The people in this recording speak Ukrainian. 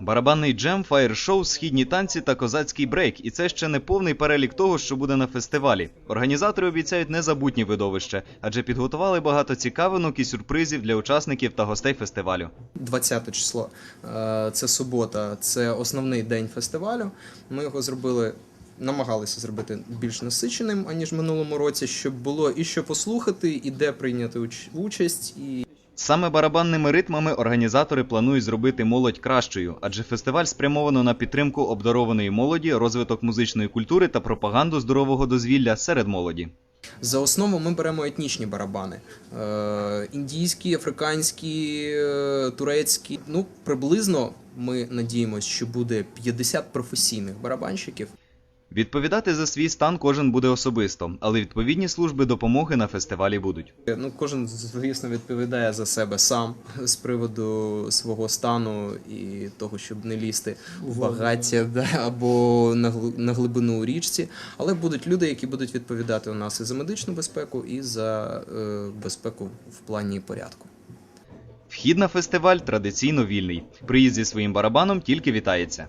Барабанний джем, фаєр-шоу, східні танці та козацький брейк. І це ще не повний перелік того, що буде на фестивалі. Організатори обіцяють незабутні видовища, адже підготували багато цікавинок і сюрпризів для учасників та гостей фестивалю. 20 число. Е, Це субота, це основний день фестивалю. Ми його зробили, намагалися зробити більш насиченим, аніж минулому році, щоб було і що послухати, і де прийняти уч- участь. І Саме барабанними ритмами організатори планують зробити молодь кращою, адже фестиваль спрямовано на підтримку обдарованої молоді, розвиток музичної культури та пропаганду здорового дозвілля серед молоді. за основу ми беремо етнічні барабани: Е, індійські, африканські, е, турецькі. Ну, приблизно ми надіємося, що буде 50 професійних барабанщиків. Відповідати за свій стан кожен буде особисто, але відповідні служби допомоги на фестивалі будуть. Ну, кожен, звісно, відповідає за себе сам з приводу свого стану і того, щоб не лізти в багаття да, або на, гли- на глибину у річці. Але будуть люди, які будуть відповідати у нас і за медичну безпеку, і за е, безпеку в плані порядку. Вхід на фестиваль традиційно вільний. Приїзд зі своїм барабаном тільки вітається.